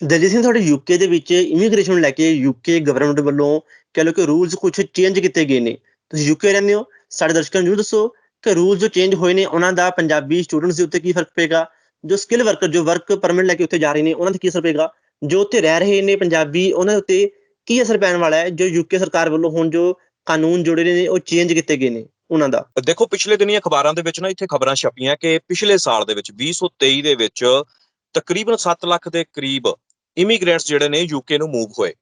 ਦਲਜੀਤ ਸਿੰਘ ਤੁਹਾਡੇ ਯੂਕੇ ਦੇ ਵਿੱਚ ਇਮੀਗ੍ਰੇਸ਼ਨ ਨੂੰ ਲੈ ਕੇ ਯੂਕੇ ਗਵਰਨਮੈਂਟ ਵੱਲੋਂ ਕਹਿ ਲਓ ਕਿ ਰੂਲਸ ਕੁਝ ਚੇਂਜ ਕੀਤੇ ਗਏ ਨੇ। ਤੁਸੀਂ ਯੂਕੇ ਰਹਿੰਦੇ ਹੋ, ਸਾਡੇ ਦਰਸ਼ਕਾਂ ਨੂੰ ਦੱਸੋ ਕਿ ਰੂਲ ਜੋ ਚੇਂਜ ਹੋਏ ਨੇ, ਉਹਨਾਂ ਦਾ ਪੰਜਾਬੀ ਸਟੂਡੈਂਟਸ ਦੇ ਉੱਤੇ ਕੀ ਫ਼ਰਕ ਪਏਗਾ? ਜੋ ਸਕਿੱਲ ਵਰਕਰ ਜੋ ਵਰਕ ਪਰਮਿਟ ਲੈ ਕੇ ਉੱਥੇ ਜਾ ਰਹੇ ਨੇ, ਉਹਨਾਂ ਤੇ ਕੀ ਅਸਰ ਪਏਗਾ? ਜੋ ਉੱਥੇ ਰਹਿ ਰਹੇ ਨੇ ਪੰਜਾਬੀ, ਉਹਨਾਂ ਦੇ ਉੱਤੇ ਕੀ ਅਸਰ ਪੈਣ ਵਾਲਾ ਹੈ? ਜੋ ਯੂਕੇ ਸਰਕਾਰ ਵੱਲੋਂ ਹੁਣ ਜੋ ਕਾਨੂੰਨ ਜੋੜੇ ਨੇ, ਉਹ ਚੇਂਜ ਕੀਤੇ ਗਏ ਨੇ, ਉਹਨਾਂ ਦਾ। ਦੇਖੋ, ਪਿਛਲੇ ਦਿਨੀ ਅਖਬਾਰਾਂ ਦੇ ਵਿੱਚ ਨਾ ਇੱਥੇ ਖਬਰਾਂ ਛਪੀਆਂ ਕਿ ਪਿਛਲੇ ਸਾਲ ਦੇ ਵਿੱਚ 2023 ਦੇ ਵਿੱਚ ਤਕਰੀਬਨ 7 ਲੱਖ ਦੇ ਕਰੀਬ ਇਮੀਗ੍ਰੈਂਟਸ ਜਿਹੜੇ ਨੇ ਯੂਕੇ ਨੂੰ ਮੂਵ ਹੋਏ,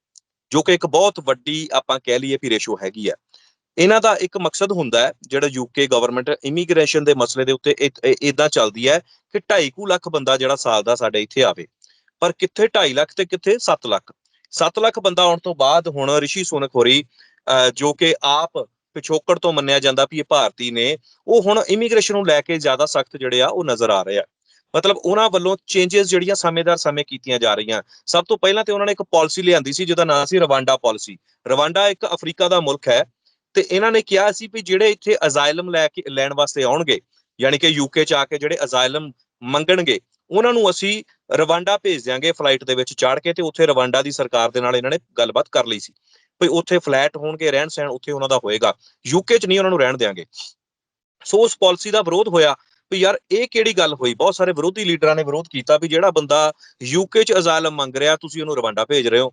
ਜੋ ਕਿ ਇੱਕ ਬਹੁਤ ਵੱਡੀ ਆਪਾਂ ਕਹਿ ਲਈਏ ਵੀ ਰੇਸ਼ੋ ਹੈਗੀ ਆ। ਇਹਨਾਂ ਦਾ ਇੱਕ ਮਕਸਦ ਹੁੰਦਾ ਹੈ, ਜਿਹੜਾ ਯੂਕੇ ਗਵਰਨਮੈਂਟ ਇਮੀਗ੍ਰੇਸ਼ਨ ਦੇ ਮਸਲੇ ਦੇ ਉੱਤੇ ਇਦਾਂ ਚੱਲਦੀ ਹੈ ਕਿ 2.5 ਲੱਖ ਬੰਦਾ ਜਿਹੜਾ ਸਾਲ ਦਾ ਸਾਡੇ ਇੱਥੇ ਆਵੇ। ਪਰ ਕਿੱਥੇ 2.5 ਲੱਖ ਤੇ ਕਿੱਥੇ 7 ਲੱਖ? 7 ਲੱਖ ਬੰਦਾ ਆਉਣ ਤੋਂ ਬਾਅਦ ਹੁਣ ਰਿਸ਼ੀ ਸੋਨਕ ਹੋਰੀ ਅਹ ਜੋ ਕਿ ਆਪ ਪਿਛੋਕੜ ਤੋਂ ਮੰਨਿਆ ਜਾਂਦਾ ਵੀ ਇਹ ਭਾਰਤੀ ਨੇ, ਉਹ ਹੁਣ ਇਮੀਗ੍ਰੇਸ਼ਨ ਨੂੰ ਲੈ ਕੇ ਜ਼ਿਆਦਾ ਸਖਤ ਜਿਹੜੇ ਆ, ਉਹ ਨਜ਼ਰ ਆ ਰਹੇ ਆ। ਮਤਲਬ ਉਹਨਾਂ ਵੱਲੋਂ ਚੇਂਜਸ ਜਿਹੜੀਆਂ ਸਮੇਂਦਰ ਸਮੇਂ ਕੀਤੀਆਂ ਜਾ ਰਹੀਆਂ। ਸਭ ਤੋਂ ਪਹਿਲਾਂ ਤੇ ਉਹਨਾਂ ਨੇ ਇੱਕ ਪਾਲਿਸੀ ਲਿਆਂਦੀ ਸੀ, ਜਿਹਦਾ ਨਾਮ ਸੀ ਰਵਾਂਡਾ ਪਾਲਿਸੀ ਰਵਾਂਡਾ ਇੱਕ ਅਫਰੀਕਾ ਦਾ ਮੁਲਕ ਹੈ ਤੇ ਇਹਨਾਂ ਨੇ ਕਿਹਾ ਸੀ ਵੀ ਜਿਹੜੇ ਇੱਥੇ ਅਜ਼ਾਇਲਮ ਲੈ ਕੇ, ਲੈਣ ਵਾਸਤੇ ਆਉਣਗੇ, ਯਾਨੀ ਕਿ ਯੂਕੇ ਚ ਆ ਕੇ ਜਿਹੜੇ ਅਜ਼ਾਇਲਮ ਮੰਗਣਗੇ, ਉਹਨਾਂ ਨੂੰ ਅਸੀਂ ਰਵਾਂਡਾ ਭੇਜ ਦਿਆਂਗੇ ਫਲਾਈਟ ਦੇ ਵਿੱਚ ਚਾੜ ਕੇ ਤੇ ਉੱਥੇ ਰਵਾਂਡਾ ਦੀ ਸਰਕਾਰ ਦੇ ਨਾਲ ਇਹਨਾਂ ਨੇ ਗੱਲਬਾਤ ਕਰ ਲਈ ਸੀ। ਭਈ ਉੱਥੇ ਫਲੈਟ ਹੋਣਗੇ ਰਹਿਣ ਸਹਿਣ ਉੱਥੇ ਉਹਨਾਂ ਦਾ ਹੋਏਗਾ। ਯੂਕੇ ਚ ਨਹੀਂ ਉਹਨਾਂ ਨੂੰ ਰਹਿਣ ਦੇਾਂਗੇ ਸੋ ਉਸ ਪਾਲਿਸੀ ਦਾ ਵਿਰੋਧ ਹੋਇਆ। ਵੀ ਯਾਰ ਇਹ ਕਿਹੜੀ ਗੱਲ ਹੋਈ? ਬਹੁਤ ਸਾਰੇ ਵਿਰੋਧੀ ਲੀਡਰਾਂ ਨੇ ਵਿਰੋਧ ਕੀਤਾ ਵੀ ਜਿਹੜਾ ਬੰਦਾ ਯੂਕੇ ਚ ਅਜ਼ਾਲਮ ਮੰਗ ਰਿਹਾ ਤੁਸੀਂ ਉਹਨੂੰ ਰਵਾਂਡਾ ਭੇਜ ਰਹੇ ਹੋ।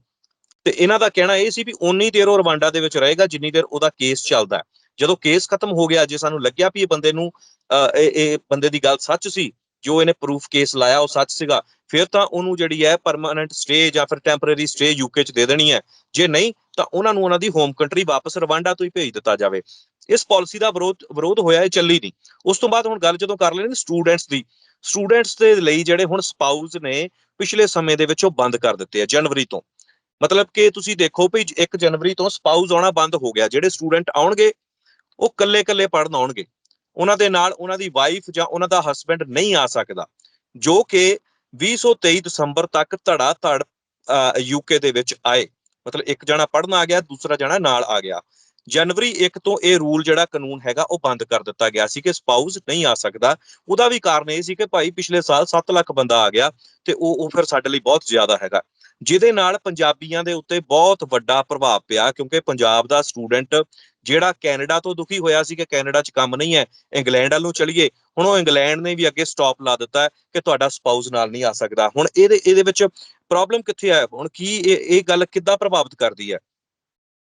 ਤੇ ਇਹਨਾਂ ਦਾ ਕਹਿਣਾ ਇਹ ਸੀ ਵੀ ਉਨੀ ਦੇਰ ਉਹ ਰਵਾਂਡਾ ਦੇ ਵਿੱਚ ਰਹੇਗਾ ਜਿੰਨੀ ਦੇਰ ਉਹਦਾ ਕੇਸ ਚੱਲਦਾ ਜਦੋਂ ਕੇਸ ਖਤਮ ਹੋ ਗਿਆ ਜੇ ਸਾਨੂੰ ਲੱਗਿਆ ਵੀ ਇਹ ਬੰਦੇ ਨੂੰ ਅਹ, ਇਹ ਇਹ ਬੰਦੇ ਦੀ ਗੱਲ ਸੱਚ ਸੀ ਜੋ ਇਹਨੇ ਪ੍ਰੂਫ ਕੇਸ ਲਾਇਆ ਉਹ ਸੱਚ ਸੀਗਾ ਫਿਰ ਤਾਂ ਉਹਨੂੰ ਜਿਹੜੀ ਹੈ ਪਰਮਾਨੈਂਟ ਸਟੇ ਜਾਂ ਫਿਰ ਟੈਂਪਰੇਰੀ ਸਟੇ ਯੂਕੇ ਚ ਦੇ ਦੇਣੀ ਹੈ। ਜੇ ਨਹੀਂ ਤਾਂ ਉਹਨਾਂ ਨੂੰ ਉਹਨਾਂ ਦੀ ਹੋਮ ਕੰਟਰੀ ਵਾਪਸ ਰਵਾਂਡਾ ਤੋਂ ਹੀ ਭੇਜ ਦਿੱਤਾ ਜਾਵੇ। ਇਸ ਪਾਲਿਸੀ ਦਾ ਵਿਰੋਧ ਵਿਰੋਧ ਹੋਇਆ, ਇਹ ਚੱਲੀ ਨਹੀਂ। ਉਸ ਤੋਂ ਬਾਅਦ ਹੁਣ ਗੱਲ ਜਦੋਂ ਕਰ ਲੈਣੇ ਸਟੂਡੈਂਟਸ ਦੀ ਸਟੂਡੈਂਟਸ ਦੇ ਲਈ ਜਿਹੜੇ ਹੁਣ ਸਪਾਊਸ ਨੇ, ਪਿਛਲੇ ਸਮੇਂ ਦੇ ਵਿੱਚ ਉਹ ਬੰਦ ਕਰ ਦਿੱਤੇ ਆ, ਜਨਵਰੀ ਤੋਂ। ਮਤਲਬ ਕਿ ਤੁਸੀਂ ਦੇਖੋ ਵੀ 1 ਜਨਵਰੀ ਤੋਂ ਸਪਾਊਸ ਆਉਣਾ ਬੰਦ ਹੋ ਗਿਆ, ਜਿਹੜੇ ਸਟੂਡੈਂਟ ਆਉਣਗੇ, ਉਹ ਕੱਲੇ-ਕੱਲੇ ਪੜਨ ਆਉਣਗੇ। ਉਹਨਾਂ ਦੇ ਨਾਲ ਉਹਨਾਂ ਦੀ ਵਾਈਫ ਜਾਂ ਉਹਨਾਂ ਦਾ ਹਸਬੰਡ ਨਹੀਂ ਆ ਸਕਦਾ, ਜੋ ਕਿ 2023 ਦਸੰਬਰ ਤੱਕ ਧੜਾ ਧੜ ਯੂਕੇ ਦੇ ਵਿੱਚ ਆਏ। ਮਤਲਬ ਇੱਕ ਜਣਾ ਪੜਨ ਆ ਗਿਆ, ਦੂਸਰਾ ਜਣਾ ਨਾਲ ਆ ਗਿਆ। ਜਨਵਰੀ 1 ਤੋਂ ਇਹ ਰੂਲ ਜਿਹੜਾ ਕਾਨੂੰਨ ਹੈਗਾ ਉਹ ਬੰਦ ਕਰ ਦਿੱਤਾ ਗਿਆ ਸੀ ਕਿ ਸਪਾਊਸ ਨਹੀਂ ਆ ਸਕਦਾ। ਉਹਦਾ ਵੀ ਕਾਰਨ ਇਹ ਸੀ ਕਿ ਭਾਈ ਪਿਛਲੇ ਸਾਲ 7 ਲੱਖ ਬੰਦਾ ਆ ਗਿਆ ਤੇ ਉਹ ਉਹ ਫਿਰ ਸਾਡੇ ਲਈ ਬਹੁਤ ਜ਼ਿਆਦਾ ਹੈਗਾ। ਜਿਹਦੇ ਨਾਲ ਪੰਜਾਬੀਆਂ ਦੇ ਉੱਤੇ ਬਹੁਤ ਵੱਡਾ ਪ੍ਰਭਾਵ ਪਿਆ ਕਿਉਂਕਿ ਪੰਜਾਬ ਦਾ ਸਟੂਡੈਂਟ ਜਿਹੜਾ ਕੈਨੇਡਾ ਤੋਂ ਦੁਖੀ ਹੋਇਆ ਸੀ ਕਿ ਕੈਨੇਡਾ 'ਚ ਕੰਮ ਨਹੀਂ ਹੈ, ਇੰਗਲੈਂਡ ਵੱਲ ਨੂੰ ਚਲੀਏ। ਹੁਣ ਉਹ ਇੰਗਲੈਂਡ ਨੇ ਵੀ ਅੱਗੇ ਸਟਾਪ ਲਾ ਦਿੱਤਾ ਕਿ ਤੁਹਾਡਾ ਸਪਾਊਸ ਨਾਲ ਨਹੀਂ ਆ ਸਕਦਾ। ਹੁਣ ਇਹਦੇ ਇਹਦੇ ਵਿੱਚ ਪ੍ਰੋਬਲਮ ਕਿੱਥੇ ਹੈ ਹੁਣ ਕੀ ਇਹ ਇਹ ਗੱਲ ਕਿੱਦਾਂ ਪ੍ਰਭਾਵਿਤ ਕਰਦੀ ਹੈ?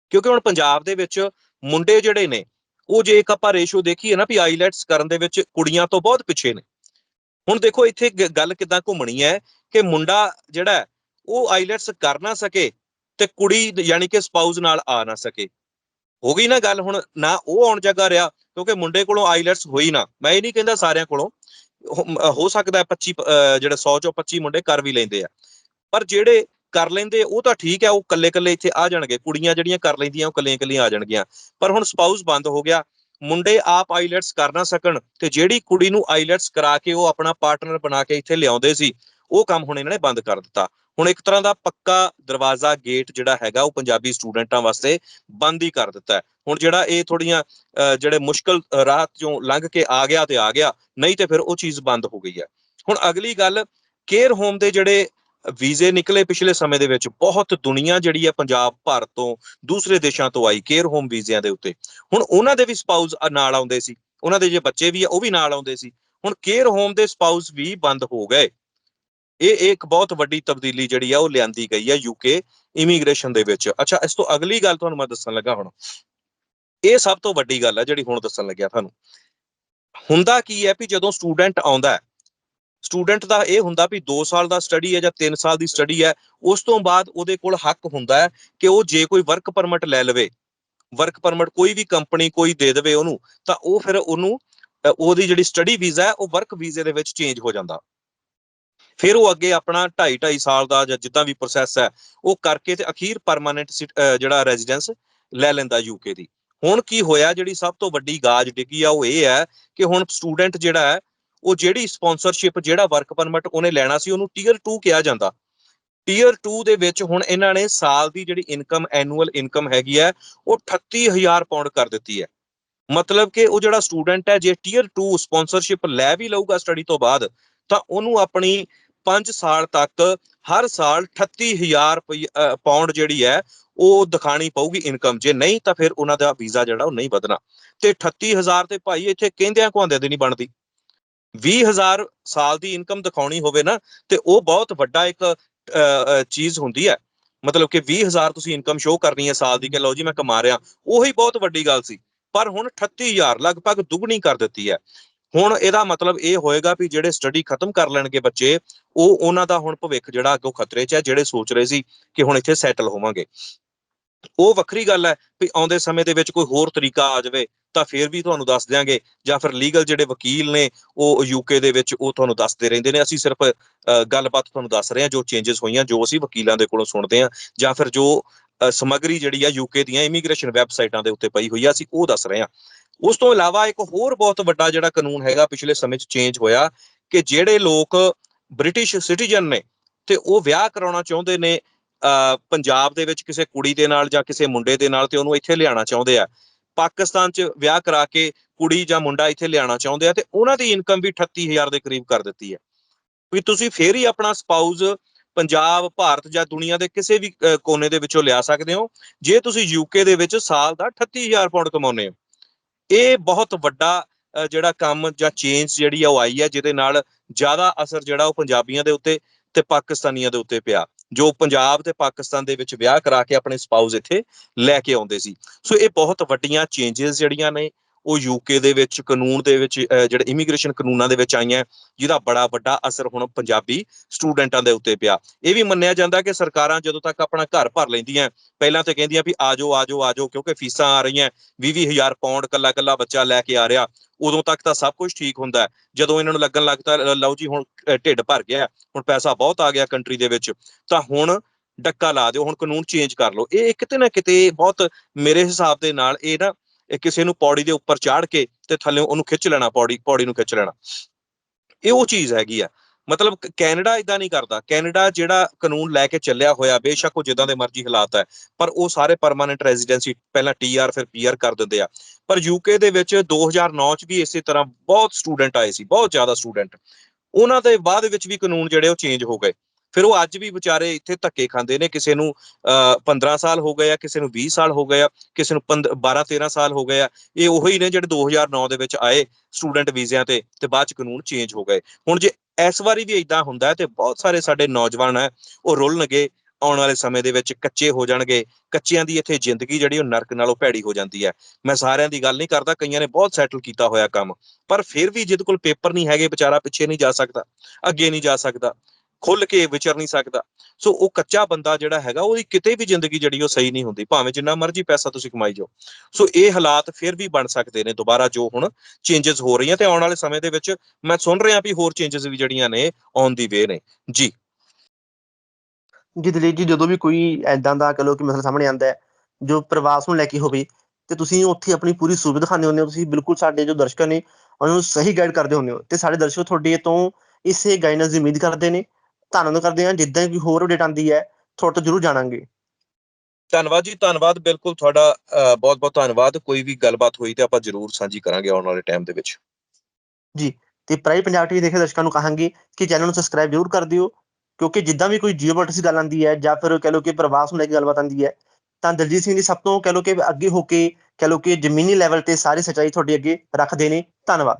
ਕਿਉਂਕਿ ਹੁਣ ਪੰਜਾਬ ਦੇ ਵਿੱਚ ਮੁੰਡੇ ਜਿਹੜੇ ਨੇ, ਉਹ ਜੇ ਇੱਕ ਆਪਾਂ ਰੇਸ਼ੋ ਦੇਖੀਏ ਨਾ ਵੀ ਆਈਲੈਟਸ ਕਰਨ ਦੇ ਵਿੱਚ ਕੁੜੀਆਂ ਤੋਂ ਬਹੁਤ ਪਿੱਛੇ ਨੇ। ਹੁਣ ਦੇਖੋ ਇੱਥੇ ਗੱਲ ਕਿੱਦਾਂ ਘੁੰਮਣੀ ਹੈ ਕਿ ਮੁੰਡਾ ਜਿਹੜਾ ਉਹ ਆਈਲੈਟਸ ਕਰ ਨਾ ਸਕੇ ਤੇ ਕੁੜੀ ਯਾਨੀ ਕਿ ਸਪਾਊਸ ਨਾਲ ਆ ਨਾ ਸਕੇ। ਹੋ ਗਈ ਨਾ ਗੱਲ ਹੁਣ, ਨਾ ਉਹ ਆਉਣ ਜਗਾ ਰਿਹਾ ਕਿਉਂਕਿ ਮੁੰਡੇ ਕੋਲੋਂ ਆਈਲੈਟਸ ਹੋਈ ਨਾ। ਮੈਂ ਇਹ ਨਹੀਂ ਕਹਿੰਦਾ ਸਾਰਿਆਂ ਕੋਲੋਂ, ਹੋ- ਸਕਦਾ ਹੈ 25 ਅਹ, ਜਿਹੜਾ 100 ਚੋਂ 25 ਮੁੰਡੇ ਕਰ ਵੀ ਲੈਂਦੇ ਆ। ਪਰ ਜਿਹੜੇ ਕਰ ਲੈਂਦੇ ਉਹ ਤਾਂ ਠੀਕ ਹੈ ਉਹ ਕੱਲੇ ਕੱਲੇ ਇੱਥੇ ਆ ਜਾਣਗੇ ਕੁੜੀਆਂ ਜਿਹੜੀਆਂ ਕਰ ਲੈਂਦੀਆਂ ਉਹ ਕੱਲੀਆਂ ਕੱਲੀਆਂ ਆ ਜਾਣਗੀਆਂ। ਪਰ ਹੁਣ ਸਪਾਊਸ ਬੰਦ ਹੋ ਗਿਆ ਮੁੰਡੇ ਆਪ ਆਈਲੈਟਸ ਕਰ ਨਾ ਸਕਣ ਤੇ ਜਿਹੜੀ ਕੁੜੀ ਨੂੰ ਆਈਲੈਟਸ ਕਰਾ ਕੇ ਉਹ ਆਪਣਾ ਪਾਰਟਨਰ ਬਣਾ ਕੇ ਇੱਥੇ ਲਿਆਉਂਦੇ ਸੀ ਉਹ ਕੰਮ ਹੁਣ ਇਹਨਾਂ ਨੇ ਬੰਦ ਕਰ ਦਿੱਤਾ। ਹੁਣ ਇੱਕ ਤਰ੍ਹਾਂ ਦਾ ਪੱਕਾ ਦਰਵਾਜ਼ਾ ਗੇਟ ਜਿਹੜਾ ਹੈਗਾ ਉਹ ਪੰਜਾਬੀ ਸਟੂਡੈਂਟਾਂ ਵਾਸਤੇ ਬੰਦ ਹੀ ਕਰ ਦਿੱਤਾ ਹੁਣ ਜਿਹੜਾ ਇਹ ਥੋੜੀਆਂ ਅਹ, ਜਿਹੜੇ ਮੁਸ਼ਕਲ ਰਾਹ ਚੋਂ ਲੰਘ ਕੇ ਆ ਗਿਆ ਤੇ ਆ ਗਿਆ ਨਹੀਂ ਤੇ ਫਿਰ ਉਹ ਚੀਜ਼ ਬੰਦ ਹੋ ਗਈ ਹੈ। ਹੁਣ ਅਗਲੀ ਗੱਲ ਕੇਅਰ ਹੋਮ ਦੇ ਜਿਹੜੇ ਵੀਜ਼ੇ ਨਿਕਲੇ ਪਿਛਲੇ ਸਮੇਂ ਦੇ ਵਿੱਚ ਬਹੁਤ ਦੁਨੀਆ ਜਿਹੜੀ ਹੈ ਪੰਜਾਬ, ਭਾਰਤ ਤੋਂ ਦੂਸਰੇ ਦੇਸ਼ਾਂ ਤੋਂ ਆਈ ਕੇਅਰ ਹੋਮ ਵੀਜ਼ਿਆਂ ਦੇ ਉੱਤੇ। ਹੁਣ ਉਹਨਾਂ ਦੇ ਵੀ ਸਪਾਊਸ ਨਾਲ ਆਉਂਦੇ ਸੀ। ਉਹਨਾਂ ਦੇ ਜੇ ਬੱਚੇ ਵੀ ਆ, ਉਹ ਵੀ ਨਾਲ ਆਉਂਦੇ ਸੀ। ਹੁਣ ਕੇਅਰ ਹੋਮ ਦੇ ਸਪਾਊਸ ਵੀ ਬੰਦ ਹੋ ਗਏ। ਇਹ ਇੱਕ ਬਹੁਤ ਵੱਡੀ ਤਬਦੀਲੀ ਜਿਹੜੀ ਆ, ਉਹ ਲਿਆਂਦੀ ਗਈ ਹੈ ਯੂਕੇ ਇਮੀਗ੍ਰੇਸ਼ਨ ਦੇ ਵਿੱਚ। ਅੱਛਾ, ਇਸ ਤੋਂ ਅਗਲੀ ਗੱਲ ਤੁਹਾਨੂੰ ਮੈਂ ਦੱਸਣ ਲੱਗਾ ਹੁਣ। ਇਹ ਸਭ ਤੋਂ ਵੱਡੀ ਗੱਲ ਹੈ ਜਿਹੜੀ ਹੁਣ ਦੱਸਣ ਲੱਗਿਆ ਤੁਹਾਨੂੰ। ਹੁੰਦਾ ਕੀ ਹੈ ਵੀ ਜਦੋਂ ਸਟੂਡੈਂਟ ਆਉਂਦਾ ਹੈ ਸਟੂਡੈਂਟ ਦਾ ਇਹ ਹੁੰਦਾ ਵੀ 2 ਸਾਲ ਦਾ ਸਟੱਡੀ ਹੈ ਜਾਂ 3 ਸਾਲ ਦੀ ਸਟੱਡੀ ਹੈ, ਉਸ ਤੋਂ ਬਾਅਦ ਉਹਦੇ ਕੋਲ ਹੱਕ ਹੁੰਦਾ ਹੈ ਕਿ ਉਹ ਜੇ ਕੋਈ ਵਰਕ ਪਰਮਿਟ ਲੈ ਲਵੇ। ਵਰਕ ਪਰਮਿਟ ਕੋਈ ਵੀ ਕੰਪਨੀ ਕੋਈ ਦੇ ਦੇਵੇ ਉਹਨੂੰ, ਤਾਂ ਉਹ ਫਿਰ ਉਹਨੂੰ ਉਹਦੀ ਜਿਹੜੀ ਸਟੱਡੀ ਵੀਜ਼ਾ ਹੈ, ਉਹ ਵਰਕ ਵੀਜ਼ੇ ਦੇ ਵਿੱਚ ਚੇਂਜ ਹੋ ਜਾਂਦਾ। ਫਿਰ ਉਹ ਅੱਗੇ ਆਪਣਾ 2.5 2.5 ਸਾਲ ਦਾ ਜਾਂ ਜਿੱਦਾਂ ਵੀ ਪ੍ਰੋਸੈਸ ਹੈ, ਉਹ ਕਰਕੇ ਤੇ ਅਖੀਰ ਪਰਮਾਨੈਂਟ ਜਿਹੜਾ ਰੈਜ਼ੀਡੈਂਸ ਲੈ ਲੈਂਦਾ ਯੂਕੇ ਦੀ। ਹੁਣ ਕੀ ਹੋਇਆ, ਜਿਹੜੀ ਸਭ ਤੋਂ ਵੱਡੀ ਗਾਜ ਡਿੱਗੀ ਆ, ਉਹ ਇਹ ਹੈ ਕਿ ਹੁਣ ਸਟੂਡੈਂਟ ਜਿਹੜਾ ਹੈ ਉਹ ਜਿਹੜੀ ਸਪਾਂਸਰਸ਼ਿਪ ਜਿਹੜਾ ਵਰਕ ਪਰਮਿਟ ਉਹਨੇ ਲੈਣਾ ਸੀ ਉਹਨੂੰ ਟੀਅਰ 2 ਕਿਹਾ ਜਾਂਦਾ। ਟੀਅਰ 2 ਦੇ ਵਿੱਚ ਹੁਣ ਇਹਨਾਂ ਨੇ ਸਾਲ ਦੀ ਜਿਹੜੀ ਇਨਕਮ ਐਨੂਅਲ ਇਨਕਮ ਹੈਗੀ ਹੈ ਉਹ 38000 ਪਾਉਂਡ ਕਰ ਦਿੱਤੀ ਹੈ। ਮਤਲਬ ਕਿ ਉਹ ਜਿਹੜਾ ਸਟੂਡੈਂਟ ਹੈ ਜੇ ਟੀਅਰ 2 ਸਪਾਂਸਰਸ਼ਿਪ ਲੈ ਵੀ ਲਊਗਾ ਸਟੱਡੀ ਤੋਂ ਬਾਅਦ ਤਾਂ ਉਹਨੂੰ ਆਪਣੀ 5 ਸਾਲ ਤੱਕ ਹਰ ਸਾਲ 38000 ਰੁਪਏ ਅ, ਪਾਉਂਡ ਜਿਹੜੀ ਹੈ ਉਹ ਦਿਖਾਣੀ ਪਊਗੀ ਇਨਕਮ ਜੇ ਨਹੀਂ ਤਾਂ ਫਿਰ ਉਹਨਾਂ ਦਾ ਵੀਜ਼ਾ ਜਿਹੜਾ ਉਹ ਨਹੀਂ ਵਧਣਾ। ਤੇ 38000 ਤੇ ਭਾਈ ਇੱਥੇ ਕਹਿੰਦਿਆਂ ਕੁਆਂਦਿਆਂ ਦੀ ਨਹੀਂ ਬਣਦੀ। 20000 ਸਾਲ ਦੀ ਇਨਕਮ ਦਿਖਾਉਣੀ ਹੋਵੇ ਨਾ, ਤੇ ਉਹ ਬਹੁਤ ਵੱਡਾ ਇੱਕ ਚੀਜ਼ ਹੁੰਦੀ ਹੈ। ਮਤਲਬ ਕਿ 20000 ਤੁਸੀਂ ਇਨਕਮ ਸ਼ੋਅ ਕਰਨੀ ਹੈ ਸਾਲ ਦੀ ਕਿ ਲਓ ਜੀ ਮੈਂ ਕਮਾ ਰਿਹਾ, ਉਹੀ ਬਹੁਤ ਵੱਡੀ ਗੱਲ ਸੀ। ਪਰ ਹੁਣ 38000 ਲਗਭਗ ਦੁੱਗਣੀ ਕਰ ਦਿੱਤੀ ਹੈ। ਹੁਣ ਇਹਦਾ ਮਤਲਬ ਇਹ ਹੋਏਗਾ ਵੀ ਜਿਹੜੇ ਸਟੱਡੀ ਖਤਮ ਕਰ ਲੈਣਗੇ ਬੱਚੇ, ਉਹ ਉਹਨਾਂ ਦਾ ਹੁਣ ਭਵਿੱਖ ਜਿਹੜਾ ਅੱਗੋਂ ਖਤਰੇ 'ਚ ਹੈ, ਜਿਹੜੇ ਸੋਚ ਰਹੇ ਸੀ ਕਿ ਹੁਣ ਇੱਥੇ ਸੈਟਲ ਹੋਵਾਂਗੇ। ਉਹ ਵੱਖਰੀ ਗੱਲ ਹੈ ਵੀ ਆਉਂਦੇ ਸਮੇਂ ਦੇ ਵਿੱਚ ਕੋਈ ਹੋਰ ਤਰੀਕਾ ਆ ਜਾਵੇ ਤਾਂ ਫਿਰ ਵੀ ਤੁਹਾਨੂੰ ਦੱਸ ਦਿਆਂਗੇ ਜਾਂ ਫਿਰ ਲੀਗਲ ਜਿਹੜੇ ਵਕੀਲ ਨੇ ਉਹ ਯੂਕੇ ਦੇ ਵਿੱਚ ਉਹ ਤੁਹਾਨੂੰ ਦੱਸਦੇ ਰਹਿੰਦੇ ਨੇ। ਅਸੀਂ ਸਿਰਫ ਅ, ਗੱਲਬਾਤ ਤੁਹਾਨੂੰ ਦੱਸ ਰਹੇ ਹਾਂ ਜੋ ਚੇਂਜਸ ਹੋਈਆਂ ਜੋ ਅਸੀਂ ਵਕੀਲਾਂ ਦੇ ਕੋਲੋਂ ਸੁਣਦੇ ਹਾਂ ਜਾਂ ਫਿਰ ਜੋ ਅ, ਸਮੱਗਰੀ ਜਿਹੜੀ ਆ ਯੂਕੇ ਦੀਆਂ ਇਮੀਗ੍ਰੇਸ਼ਨ ਵੈਬਸਾਈਟਾਂ ਦੇ ਉੱਤੇ ਪਈ ਹੋਈ ਆ ਅਸੀਂ ਉਹ ਦੱਸ ਰਹੇ ਹਾਂ। ਉਸ ਤੋਂ ਇਲਾਵਾ ਇੱਕ ਹੋਰ ਬਹੁਤ ਵੱਡਾ ਜਿਹੜਾ ਕਾਨੂੰਨ ਹੈਗਾ ਪਿਛਲੇ ਸਮੇਂ 'ਚ ਚੇਂਜ ਹੋਇਆ ਕਿ ਜਿਹੜੇ ਲੋਕ ਬ੍ਰਿਟਿਸ਼ ਸਿਟੀਜ਼ਨ ਨੇ ਤੇ ਉਹ ਵਿਆਹ ਕਰਾਉਣਾ ਚਾਹੁੰਦੇ ਨੇ ਪੰਜਾਬ ਦੇ ਵਿੱਚ ਕਿਸੇ ਕੁੜੀ ਦੇ ਨਾਲ ਜਾਂ ਕਿਸੇ ਮੁੰਡੇ ਦੇ ਨਾਲ ਤੇ ਉਹਨੂੰ ਇੱਥੇ ਲਿਆਉਣਾ ਚਾਹੁੰਦੇ ਆ। ਪਾਕਿਸਤਾਨ 'ਚ ਵਿਆਹ ਕਰਾ ਕੇ ਕੁੜੀ ਜਾਂ ਮੁੰਡਾ ਇੱਥੇ ਲਿਆਉਣਾ ਚਾਹੁੰਦੇ ਆ ਤੇ ਉਹਨਾਂ ਦੀ ਇਨਕਮ ਵੀ 38000 ਦੇ ਕਰੀਬ ਕਰ ਦਿੱਤੀ ਹੈ। ਵੀ ਤੁਸੀਂ ਫੇਰ ਹੀ ਆਪਣਾ ਸਪਾਊਸ ਪੰਜਾਬ, ਭਾਰਤ ਜਾਂ ਦੁਨੀਆ ਦੇ ਕਿਸੇ ਵੀ ਕੋਨੇ ਦੇ ਵਿੱਚੋਂ ਲਿਆ ਸਕਦੇ ਹੋ। ਜੇ ਤੁਸੀਂ ਯੂਕੇ ਦੇ ਵਿੱਚ ਸਾਲ ਦਾ 38000 ਪਾਉਂਡ ਕਮਾਉਂਦੇ ਹੋ। ਇਹ ਬਹੁਤ ਵੱਡਾ ਜਿਹੜਾ ਕੰਮ ਜਾਂ ਚੇਂਜ ਜਿਹੜੀ ਆ ਉਹ ਆਈ ਹੈ, ਜਿਹਦੇ ਨਾਲ ਜ਼ਿਆਦਾ ਅਸਰ ਜਿਹੜਾ ਉਹ ਪੰਜਾਬੀਆਂ ਦੇ ਉੱਤੇ ਤੇ ਪਾਕਿਸਤਾਨੀਆਂ ਦੇ ਉੱਤੇ ਪਿਆ। ਜੋ ਪੰਜਾਬ ਤੇ ਪਾਕਿਸਤਾਨ ਦੇ ਵਿੱਚ ਵਿਆਹ ਕਰਾ ਕੇ ਆਪਣੇ ਸਪਾਊਸ ਇੱਥੇ ਲੈ ਕੇ ਆਉਂਦੇ ਸੀ। ਸੋ ਇਹ ਬਹੁਤ ਵੱਡੀਆਂ ਚੇਂਜਸ ਜਿਹੜੀਆਂ ਨੇ ਉਹ ਯੂਕੇ ਦੇ ਵਿੱਚ ਕਾਨੂੰਨ ਦੇ ਵਿੱਚ ਅਹ, ਜਿਹੜੇ ਇਮੀਗ੍ਰੇਸ਼ਨ ਕਾਨੂੰਨਾਂ ਦੇ ਵਿੱਚ ਆਈਆਂ ਜਿਹਦਾ ਬੜਾ ਵੱਡਾ ਅਸਰ ਹੁਣ ਪੰਜਾਬੀ ਸਟੂਡੈਂਟਾਂ ਦੇ ਉੱਤੇ ਪਿਆ। ਇਹ ਵੀ ਮੰਨਿਆ ਜਾਂਦਾ ਕਿ ਸਰਕਾਰਾਂ ਜਦੋਂ ਤੱਕ ਆਪਣਾ ਘਰ ਭਰ ਲੈਂਦੀਆਂ ਪਹਿਲਾਂ ਤਾਂ ਕਹਿੰਦੀਆਂ ਵੀ ਆਜੋ ਆਜੋ ਆਜੋ ਕਿਉਂਕਿ ਫੀਸਾਂ ਆ ਰਹੀਆਂ 20-20000 ਪਾਉਂਡ ਕੱਲਾ ਕੱਲਾ ਬੱਚਾ ਲੈ ਕੇ ਆ ਰਿਹਾ। ਉਦੋਂ ਤੱਕ ਤਾਂ ਸਭ ਕੁਝ ਠੀਕ ਹੁੰਦਾ ਜਦੋਂ ਇਹਨਾਂ ਨੂੰ ਲੱਗਣ ਲੱਗਦਾ ਲਓ ਜੀ, ਹੁਣ ਢਿੱਡ ਭਰ ਗਿਆ ਹੁਣ ਪੈਸਾ ਬਹੁਤ ਆ ਗਿਆ ਕੰਟਰੀ ਦੇ ਵਿੱਚ, ਤਾਂ ਹੁਣ ਡੱਕਾ ਲਾ ਦਿਓ, ਹੁਣ ਕਾਨੂੰਨ ਚੇਂਜ ਕਰ ਲਓ। ਇਹ ਕਿਤੇ ਨਾ ਕਿਤੇ ਬਹੁਤ ਮੇਰੇ ਹਿਸਾਬ ਦੇ ਨਾਲ ਇਹ ਨਾ ਕਿਸੇ ਨੂੰ ਪੌੜੀ ਦੇ ਉੱਪਰ ਚਾੜ ਕੇ ਤੇ ਥੱਲੇ ਉਹਨੂੰ ਖਿੱਚ ਲੈਣਾ, ਪੌੜੀ ਪੌੜੀ ਨੂੰ ਖਿੱਚ ਲੈਣਾ। ਇਹ ਉਹ ਚੀਜ਼ ਹੈਗੀ ਆ। ਮਤਲਬ ਕੈਨੇਡਾ ਇਦਾਂ ਨਹੀਂ ਕਰਦਾ। ਕੈਨੇਡਾ ਜਿਹੜਾ ਕਾਨੂੰਨ ਲੈ ਕੇ ਚੱਲਿਆ ਹੋਇਆ, ਬੇਸ਼ੱਕ ਉਹ ਜਿੱਦਾਂ ਦੇ ਮਰਜ਼ੀ ਹਾਲਾਤ ਹੈ, ਪਰ ਉਹ ਸਾਰੇ ਪਰਮਾਨੈਂਟ ਰੈਜ਼ੀਡੈਂਸੀ ਪਹਿਲਾਂ ਟੀਆਰ ਫਿਰ ਪੀਆਰ ਕਰ ਦਿੰਦੇ ਆ। ਪਰ ਯੂਕੇ ਦੇ ਵਿੱਚ 2009 ਚ ਵੀ ਇਸੇ ਤਰ੍ਹਾਂ ਬਹੁਤ ਸਟੂਡੈਂਟ ਆਏ ਸੀ, ਬਹੁਤ ਜ਼ਿਆਦਾ ਸਟੂਡੈਂਟ ਉਹਨਾਂ ਦੇ ਬਾਅਦ ਵਿੱਚ ਵੀ ਕਾਨੂੰਨ ਜਿਹੜੇ ਉਹ ਚੇਂਜ ਹੋ ਗਏ। ਫਿਰ ਉਹ ਅੱਜ ਵੀ ਵਿਚਾਰੇ ਇੱਥੇ ਧੱਕੇ ਖਾਂਦੇ ਨੇ ਕਿਸੇ ਨੂੰ ਅਹ, 15 ਸਾਲ ਹੋ ਗਏ ਆ ਕਿਸੇ ਨੂੰ 20 ਸਾਲ ਹੋ ਗਏ ਆ ਕਿਸੇ ਨੂੰ 12 13 ਸਾਲ ਹੋ ਗਏ ਆ। ਇਹ ਉਹੀ ਨੇ ਜਿਹੜੇ 2009 ਦੇ ਵਿੱਚ ਆਏ ਸਟੂਡੈਂਟ ਵੀਜ਼ਿਆਂ ਤੇ ਤੇ ਬਾਅਦ ਚ ਕਾਨੂੰਨ ਚੇਂਜ ਹੋ ਗਏ। ਹੁਣ ਜੇ ਇਸ ਵਾਰੀ ਵੀ ਇਦਾਂ ਹੁੰਦਾ ਤੇ ਬਹੁਤ ਸਾਰੇ ਸਾਡੇ ਨੌਜਵਾਨ ਹੈ ਉਹ ਰੁਲਣਗੇ ਆਉਣ ਵਾਲੇ ਸਮੇਂ ਦੇ ਵਿੱਚ ਕੱਚੇ ਹੋ ਜਾਣਗੇ ਕੱਚਿਆਂ ਦੀ ਇੱਥੇ ਜ਼ਿੰਦਗੀ ਜਿਹੜੀ ਉਹ ਨਰਕ ਨਾਲੋਂ ਭੈੜੀ ਹੋ ਜਾਂਦੀ ਹੈ। ਮੈਂ ਸਾਰਿਆਂ ਦੀ ਗੱਲ ਨਹੀਂ ਕਰਦਾ ਕਈਆਂ ਨੇ ਬਹੁਤ ਸੈਟਲ ਕੀਤਾ ਹੋਇਆ ਕੰਮ ਪਰ ਫਿਰ ਵੀ ਜਿਹਦੇ ਕੋਲ ਪੇਪਰ ਨਹੀਂ ਹੈਗੇ ਵਿਚਾਰਾ ਪਿੱਛੇ ਨਹੀਂ ਜਾ ਸਕਦਾ ਅੱਗੇ ਨਹੀਂ ਜਾ ਸਕਦਾ। ਖੁੱਲ ਕੇ ਵਿਚਰ ਨਹੀਂ ਸਕਦਾ। ਸੋ ਉਹ ਕੱਚਾ ਬੰਦਾ ਜਿਹੜਾ ਹੈਗਾ, ਉਹਦੀ ਕਿਤੇ ਵੀ ਜ਼ਿੰਦਗੀ ਜਿਹੜੀ ਉਹ ਸਹੀ ਨਹੀਂ ਹੁੰਦੀ, ਭਾਵੇਂ ਜਿੰਨਾ ਮਰਜ਼ੀ ਪੈਸਾ ਤੁਸੀਂ ਕਮਾਈ ਜਾਓ। ਸੋ ਇਹ ਹਾਲਾਤ ਫਿਰ ਵੀ ਬਣ ਸਕਦੇ ਨੇ ਦੁਬਾਰਾ ਜੋ ਹੁਣ ਚੇਂਜਸ ਹੋ ਰਹੀਆਂ ਤੇ ਆਉਣ ਵਾਲੇ ਸਮੇਂ ਦੇ ਵਿੱਚ ਮੈਂ ਸੁਣ ਰਿਹਾ ਵੀ ਹੋਰ ਚੇਂਜਸ ਵੀ ਜਿਹੜੀਆਂ ਨੇ ਔਨ ਦੀ ਵੇ ਨੇ। ਜੀ। ਜੀ ਦਲੀਪ ਜੀ, ਜਦੋਂ ਵੀ ਕੋਈ ਐਦਾਂ ਦਾ ਕਹ ਲਓ ਕਿ ਮਸਲਾ ਸਾਹਮਣੇ ਆਉਂਦਾ ਹੈ, ਜੋ ਪ੍ਰਵਾਸ ਨੂੰ ਲੈ ਕੇ ਹੋਵੇ, ਤੇ ਤੁਸੀਂ ਉੱਥੇ ਆਪਣੀ ਪੂਰੀ ਸੂਬਤ ਦਿਖਾਉਂਦੇ ਹੁੰਦੇ ਹੋ, ਤੁਸੀਂ ਬਿਲਕੁਲ ਸਾਡੇ ਜੋ ਦਰਸ਼ਕਾਂ ਨੇ ਉਹਨਾਂ ਨੂੰ ਸਹੀ ਗਾਈਡ ਕਰਦੇ ਹੁੰਦੇ ਹੋ, ਤੇ ਸਾਡੇ ਦਰਸ਼ਕ ਤੁਹਾਡੇ ਤੋਂ ਇਸੇ ਗਾਈਡੈਂਸ ਦੀ ਉਮੀਦ ਕਰਦੇ ਨੇ। ਧੰਨਵਾਦ ਕਰਦੇ ਹਾਂ ਜਿੱਦਾਂ ਵੀ ਹੋਰ ਅਪਡੇਟ ਆਉਂਦੀ ਹੈ ਤੁਹਾਡੇ ਤੋਂ ਜ਼ਰੂਰ ਜਾਣਾਂਗੇ। ਧੰਨਵਾਦ ਜੀ ਧੰਨਵਾਦ ਬਿਲਕੁਲ ਤੁਹਾਡਾ ਬਹੁਤ ਬਹੁਤ ਧੰਨਵਾਦ। ਕੋਈ ਵੀ ਗੱਲਬਾਤ ਹੋਈ ਤੇ ਆਪਾਂ ਜ਼ਰੂਰ ਸਾਂਝੀ ਕਰਾਂਗੇ ਆਉਣ ਵਾਲੇ ਟਾਈਮ ਦੇ ਵਿੱਚ। ਤੇ ਪ੍ਰਾਈ ਪੰਜਾਬ ਟੀਵੀ ਦੇਖੇ ਦਰਸ਼ਕਾਂ ਨੂੰ ਕਹਾਂਗੇ ਕਿ ਚੈਨਲ ਨੂੰ ਸਬਸਕ੍ਰਾਈਬ ਜ਼ਰੂਰ ਕਰ ਦਿਓ ਕਿਉਂਕਿ ਜਿੱਦਾਂ ਵੀ ਕੋਈ ਜੀਓਪੋਲਿਟਿਕਸ ਗੱਲ ਆਉਂਦੀ ਹੈ ਜਾਂ ਫਿਰ ਕਹ ਲਓ ਕਿ ਪ੍ਰਵਾਸ ਨੂੰ ਲੈ ਕੇ ਗੱਲਬਾਤ ਆਉਂਦੀ ਹੈ ਤਾਂ ਦਲਜੀਤ ਸਿੰਘ ਜੀ ਸਭ ਤੋਂ ਕਹ ਲਓ ਕਿ ਅੱਗੇ ਹੋ ਕੇ ਕਹ ਲਓ ਕਿ ਜ਼ਮੀਨੀ ਲੈਵਲ ਤੇ ਸਾਰੀ ਸੱਚਾਈ ਤੁਹਾਡੇ ਅੱਗੇ ਰੱਖਦੇ ਨੇ। ਧੰਨਵਾਦ।